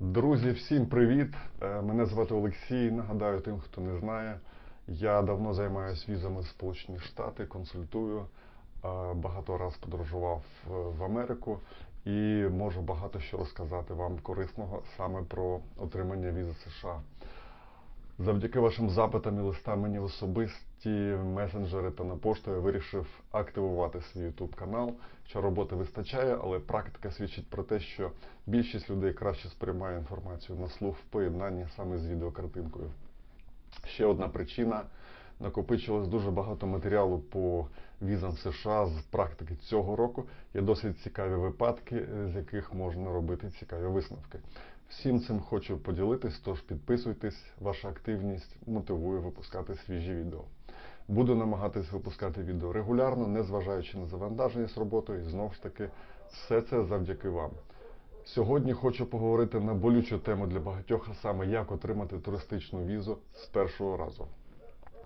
Друзі, всім привіт! Е, Мене звати Олексій. Нагадаю тим, хто не знає. Я давно займаюся візами в Сполучені Штати, консультую. е, Багато раз подорожував е, в Америку і можу багато що розказати вам корисного саме про отримання візи США. Завдяки вашим запитам і листам мені в особисті месенджери та на пошту я вирішив активувати свій YouTube канал. Що роботи вистачає, але практика свідчить про те, що більшість людей краще сприймає інформацію на слух в поєднанні саме з відеокартинкою. Ще одна причина. Накопичилось дуже багато матеріалу по візам США з практики цього року. Є досить цікаві випадки, з яких можна робити цікаві висновки. Всім цим хочу поділитись, тож підписуйтесь, ваша активність мотивує випускати свіжі відео. Буду намагатись випускати відео регулярно, незважаючи на завантаженість роботою, і знову ж таки, все це завдяки вам. Сьогодні хочу поговорити на болючу тему для багатьох, а саме як отримати туристичну візу з першого разу.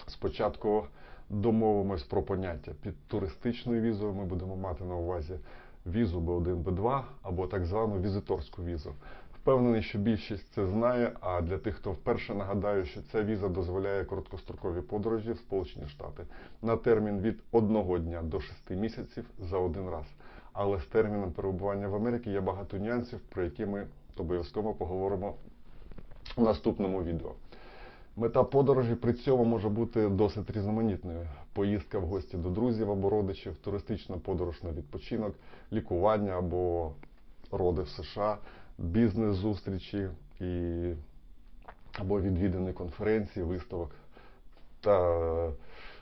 Спочатку домовимось про поняття. Під туристичною візою ми будемо мати на увазі візу B1, B2 або так звану візиторську візу. Впевнений, що більшість це знає. А для тих, хто вперше нагадаю, що ця віза дозволяє короткострокові подорожі в Сполучені Штати на термін від одного дня до шести місяців за один раз. Але з терміном перебування в Америці є багато нюансів, про які ми обов'язково поговоримо у наступному відео. Мета подорожі при цьому може бути досить різноманітною: поїздка в гості до друзів або родичів, туристична подорож на відпочинок, лікування або роди в США, бізнес-зустрічі і або відвідини конференції, виставок та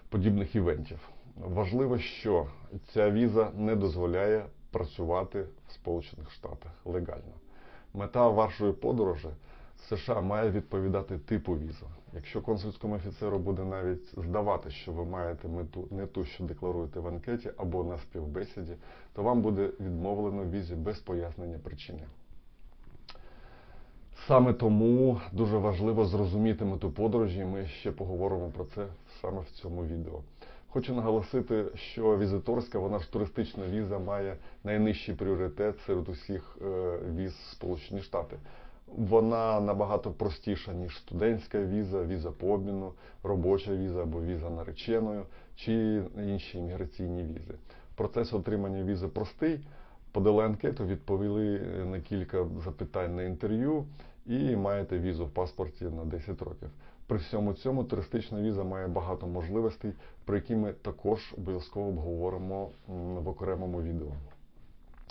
подібних івентів. Важливо, що ця віза не дозволяє працювати в Сполучених Штатах легально. Мета вашої подорожі США має відповідати типу візи. Якщо консульському офіцеру буде навіть здавати, що ви маєте мету не ту, що декларуєте в анкеті або на співбесіді, то вам буде відмовлено візі без пояснення причини. Саме тому дуже важливо зрозуміти мету подорожі, ми ще поговоримо про це саме в цьому відео. Хочу наголосити, що візиторська, вона ж туристична віза, має найнижчий пріоритет серед усіх е, віз Сполучені Штати. Вона набагато простіша, ніж студентська віза, віза по обміну, робоча віза або віза нареченою чи інші імміграційні візи. Процес отримання візи простий. Подали анкету, відповіли на кілька запитань на інтерв'ю і маєте візу в паспорті на 10 років. При всьому цьому туристична віза має багато можливостей, про які ми також обов'язково обговоримо в окремому відео.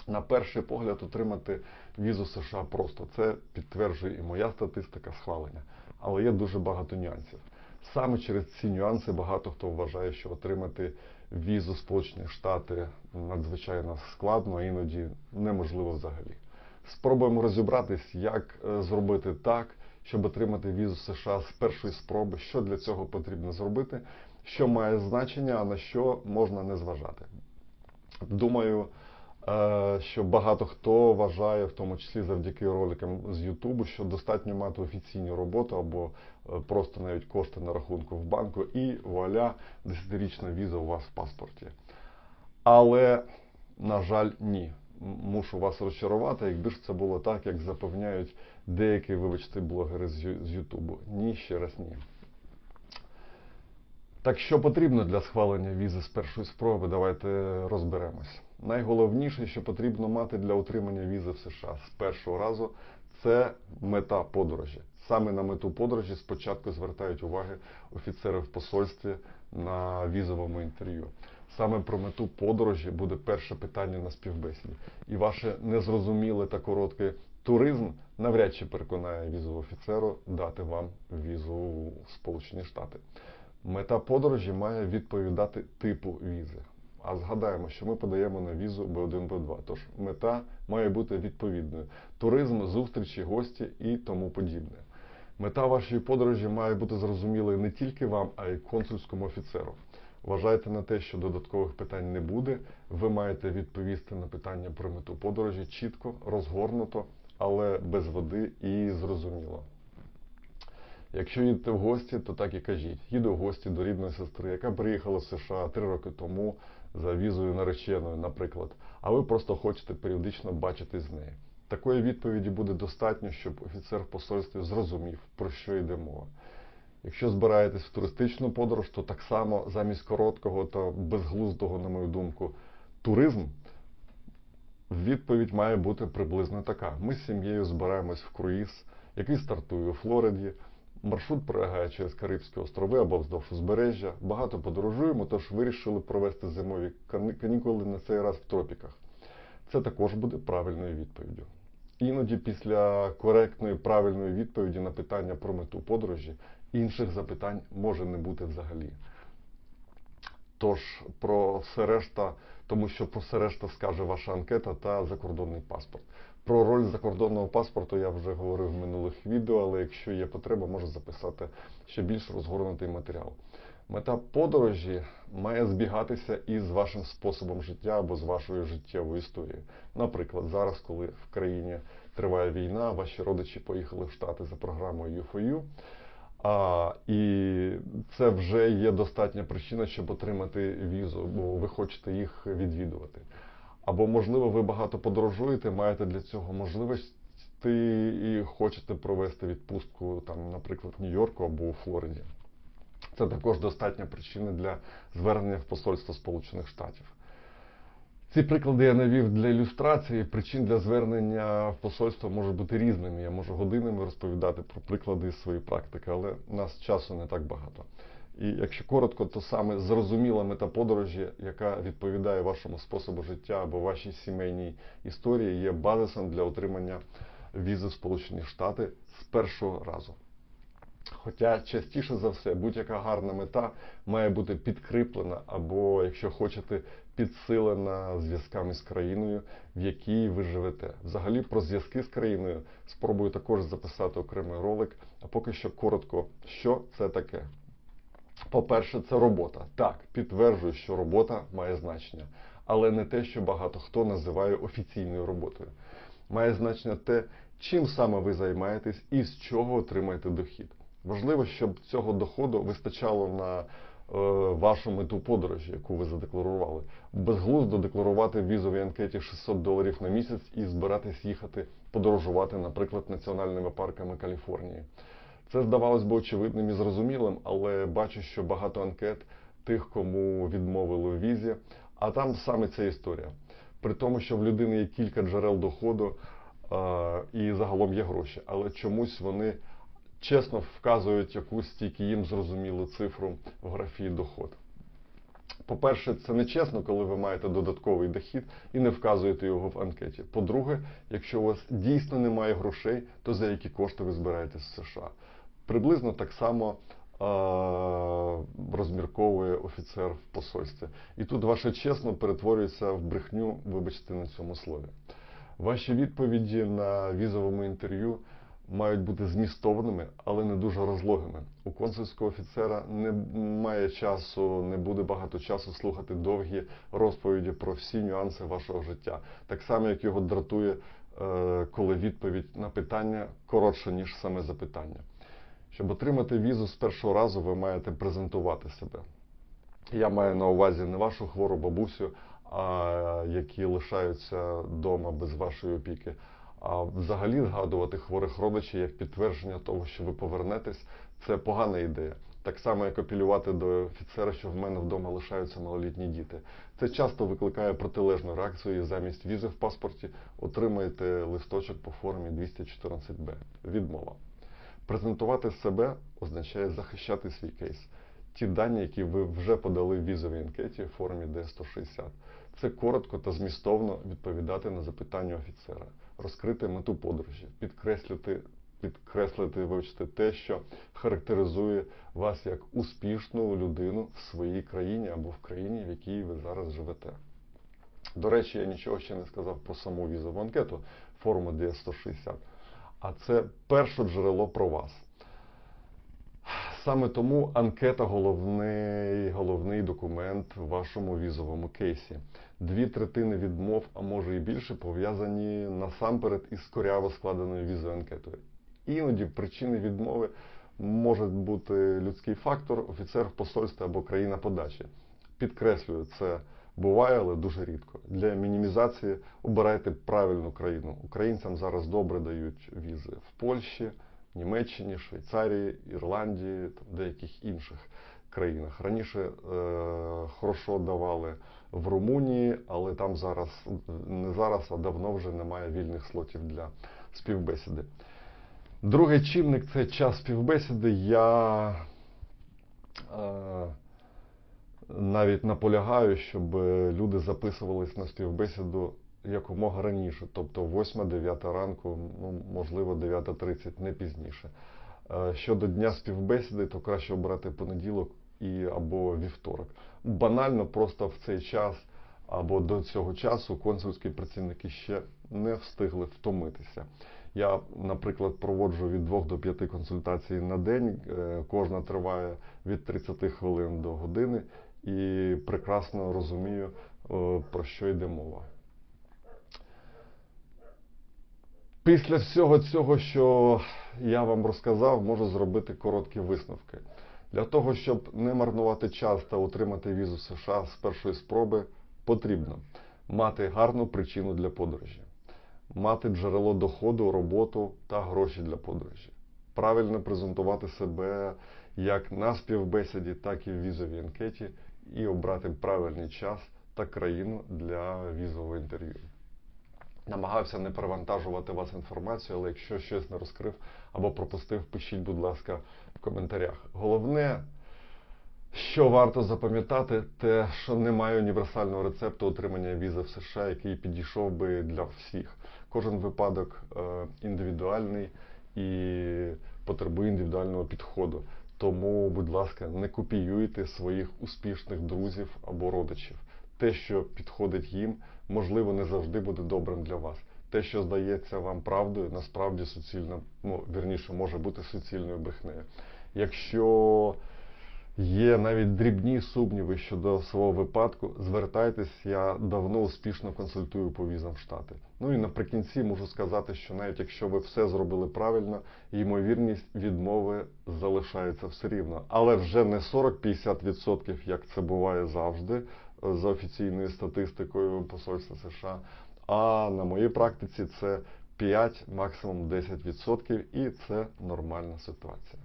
На перший погляд, отримати візу США просто це підтверджує і моя статистика схвалення, але є дуже багато нюансів. Саме через ці нюанси багато хто вважає, що отримати візу Сполучені Штати надзвичайно складно, а іноді неможливо взагалі. Спробуємо розібратись, як зробити так, щоб отримати візу США з першої спроби, що для цього потрібно зробити, що має значення, а на що можна не зважати. Думаю, що багато хто вважає, в тому числі завдяки роликам з Ютубу, що достатньо мати офіційну роботу або просто навіть кошти на рахунку в банку, і вуаля, десятирічна віза у вас в паспорті. Але, на жаль, ні. Мушу вас розчарувати, якби ж це було так, як запевняють деякі, вибачте, блогери з Ютубу. Ні, ще раз ні. Так що потрібно для схвалення візи з першої спроби, давайте розберемось. Найголовніше, що потрібно мати для отримання візи в США з першого разу, це мета подорожі. Саме на мету подорожі спочатку звертають уваги офіцери в посольстві на візовому інтерв'ю. Саме про мету подорожі буде перше питання на співбесіді. І ваше незрозуміле та коротке туризм навряд чи переконає візового офіцеру дати вам візу в Сполучені Штати. Мета подорожі має відповідати типу візи. А згадаємо, що ми подаємо на візу B1, B2. Тож мета має бути відповідною: туризм, зустрічі, гості і тому подібне. Мета вашої подорожі має бути зрозумілою не тільки вам, а й консульському офіцеру. Вважайте на те, що додаткових питань не буде. Ви маєте відповісти на питання про мету подорожі чітко, розгорнуто, але без води і зрозуміло. Якщо їдете в гості, то так і кажіть. Їду в гості до рідної сестри, яка приїхала в США три роки тому за візою нареченою, наприклад. А ви просто хочете періодично бачитись з нею. Такої відповіді буде достатньо, щоб офіцер в посольстві зрозумів, про що йде мова. Якщо збираєтесь в туристичну подорож, то так само замість короткого та безглуздого, на мою думку, туризм, відповідь має бути приблизно така. Ми з сім'єю збираємось в круїз, який стартує у Флориді. Маршрут пролягає через Карибські острови або вздовж узбережжя. Багато подорожуємо, тож вирішили провести зимові канікули на цей раз в тропіках. Це також буде правильною відповіддю. Іноді після коректної правильної відповіді на питання про мету подорожі інших запитань може не бути взагалі. Тож про все решта, тому що про все решта скаже ваша анкета та закордонний паспорт. Про роль закордонного паспорту я вже говорив в минулих відео, але якщо є потреба, можу записати ще більш розгорнутий матеріал. Мета подорожі має збігатися із вашим способом життя або з вашою життєвою історією. Наприклад, зараз, коли в країні триває війна, ваші родичі поїхали в Штати за програмою U4U, а, І це вже є достатня причина, щоб отримати візу, бо ви хочете їх відвідувати. Або, можливо, ви багато подорожуєте, маєте для цього можливості і хочете провести відпустку, там, наприклад, в Нью-Йорку або у Флориді. Це також достатня причина для звернення в Посольство Сполучених Штатів. Ці приклади я навів для ілюстрації. Причин для звернення в посольство можуть бути різними. Я можу годинами розповідати про приклади з своєї практики, але нас часу не так багато. І якщо коротко, то саме зрозуміла мета подорожі, яка відповідає вашому способу життя або вашій сімейній історії, є базисом для отримання візи в Сполучені Штати з першого разу. Хоча частіше за все будь-яка гарна мета має бути підкріплена, або, якщо хочете, підсилена зв'язками з країною, в якій ви живете. Взагалі про зв'язки з країною спробую також записати окремий ролик. А поки що коротко, що це таке. По-перше, це робота. Так, підтверджую, що робота має значення, але не те, що багато хто називає офіційною роботою. Має значення те, чим саме ви займаєтесь і з чого отримаєте дохід. Важливо, щоб цього доходу вистачало на е, вашу мету подорожі, яку ви задекларували. Безглуздо декларувати в візовій анкеті 600 доларів на місяць і збиратись їхати подорожувати, наприклад, національними парками Каліфорнії. Це здавалось би очевидним і зрозумілим, але бачу, що багато анкет тих, кому відмовили у візі, а там саме ця історія. При тому, що в людини є кілька джерел доходу е, і загалом є гроші, але чомусь вони чесно вказують якусь тільки їм зрозумілу цифру в графії доход. По-перше, це не чесно, коли ви маєте додатковий дохід і не вказуєте його в анкеті. По-друге, якщо у вас дійсно немає грошей, то за які кошти ви збираєтесь в США. Приблизно так само розмірковує офіцер в посольстві. І тут ваше чесно перетворюється в брехню, вибачте на цьому слові. Ваші відповіді на візовому інтерв'ю мають бути змістовними, але не дуже розлогими. У консульського офіцера не має часу, не буде багато часу слухати довгі розповіді про всі нюанси вашого життя. Так само, як його дратує, е, коли відповідь на питання коротша, ніж саме запитання. Щоб отримати візу з першого разу, ви маєте презентувати себе. Я маю на увазі не вашу хвору бабусю, а які лишаються вдома без вашої опіки. А взагалі згадувати хворих родичів як підтвердження того, що ви повернетесь, це погана ідея. Так само, як апелювати до офіцера, що в мене вдома лишаються малолітні діти. Це часто викликає протилежну реакцію і замість візи в паспорті отримаєте листочок по формі 214Б. Відмова. Презентувати себе означає захищати свій кейс. Ті дані, які ви вже подали в візовій анкеті в формі Д160. Це коротко та змістовно відповідати на запитання офіцера, розкрити мету подорожі, підкреслити, підкреслити, вивчити те, що характеризує вас як успішну людину в своїй країні або в країні, в якій ви зараз живете. До речі, я нічого ще не сказав про саму візову анкету форму Д160 а це перше джерело про вас. Саме тому анкета головний головний документ в вашому візовому кейсі. Дві третини відмов, а може і більше, пов'язані насамперед із коряво складеною візовою анкетою. Іноді причини відмови може бути людський фактор, офіцер в посольстві або країна подачі. Підкреслюю, це Буває, але дуже рідко. Для мінімізації обирайте правильну країну. Українцям зараз добре дають візи в Польщі, Німеччині, Швейцарії, Ірландії, там, деяких інших країнах. Раніше е, хорошо давали в Румунії, але там зараз не зараз, а давно вже немає вільних слотів для співбесіди. Другий чинник це час співбесіди. Я е, навіть наполягаю, щоб люди записувались на співбесіду якомога раніше, тобто 8-9 ранку, ну, можливо, 9.30, не пізніше. Е, Щодо дня співбесіди, то краще обрати понеділок і або вівторок. Банально, просто в цей час або до цього часу консульські працівники ще не встигли втомитися. Я, наприклад, проводжу від 2 до 5 консультацій на день. Е, Кожна триває від 30 хвилин до години і прекрасно розумію, е, про що йде мова. Після всього цього, що я вам розказав, можу зробити короткі висновки. Для того, щоб не марнувати час та отримати візу США з першої спроби, потрібно мати гарну причину для подорожі, мати джерело доходу, роботу та гроші для подорожі, правильно презентувати себе як на співбесіді, так і в візовій анкеті, і обрати правильний час та країну для візового інтерв'ю. Намагався не перевантажувати вас інформацією, але якщо щось не розкрив або пропустив, пишіть, будь ласка, в коментарях. Головне, що варто запам'ятати, те, що немає універсального рецепту отримання візи в США, який підійшов би для всіх. Кожен випадок е, індивідуальний і потребує індивідуального підходу. Тому, будь ласка, не копіюйте своїх успішних друзів або родичів. Те, що підходить їм, можливо, не завжди буде добрим для вас. Те, що здається вам правдою, насправді суцільно, ну вірніше, може бути суцільною брехнею. Якщо є навіть дрібні сумніви щодо свого випадку, звертайтесь, я давно успішно консультую по візам в Штати. Ну і наприкінці можу сказати, що навіть якщо ви все зробили правильно, ймовірність відмови залишається все рівно. Але вже не 40-50%, як це буває завжди за офіційною статистикою Посольства США. А на моїй практиці це 5, максимум 10%, і це нормальна ситуація.